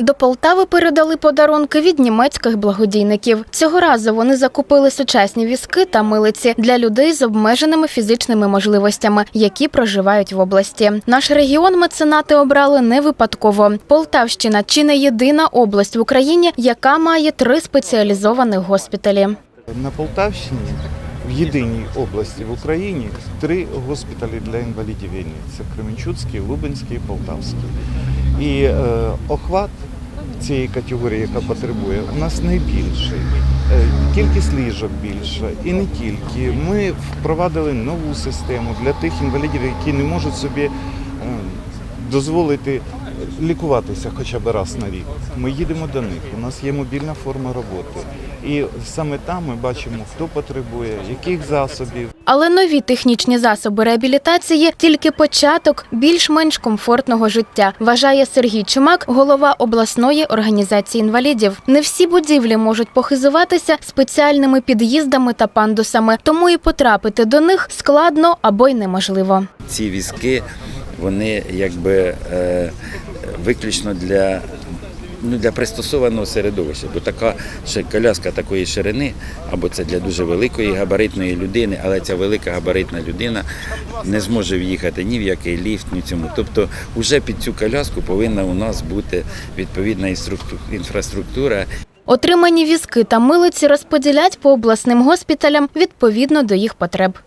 До Полтави передали подарунки від німецьких благодійників. Цього разу вони закупили сучасні візки та милиці для людей з обмеженими фізичними можливостями, які проживають в області. Наш регіон меценати обрали не випадково. Полтавщина чи не єдина область в Україні, яка має три спеціалізованих госпіталі. На Полтавщині в єдиній області в Україні три госпіталі для інвалідів війни: це Кременчуцький, Лубенський і Полтавський. І е, охват цієї категорії, яка потребує, у нас найбільший. Е, Кількість ліжок більша і не тільки. Ми впровадили нову систему для тих інвалідів, які не можуть собі е, дозволити лікуватися хоча б раз на рік. Ми їдемо до них. У нас є мобільна форма роботи. І саме там ми бачимо, хто потребує, яких засобів. Але нові технічні засоби реабілітації тільки початок більш-менш комфортного життя, вважає Сергій Чумак, голова обласної організації інвалідів. Не всі будівлі можуть похизуватися спеціальними під'їздами та пандусами, тому і потрапити до них складно або й неможливо. ці візки вони якби е, виключно для. Ну, для пристосованого середовища, бо така коляска такої ширини, або це для дуже великої габаритної людини, але ця велика габаритна людина не зможе в'їхати ні в який ліфт, ні в цьому. Тобто, вже під цю коляску повинна у нас бути відповідна інфраструктура, Отримані візки та милиці розподілять по обласним госпіталям відповідно до їх потреб.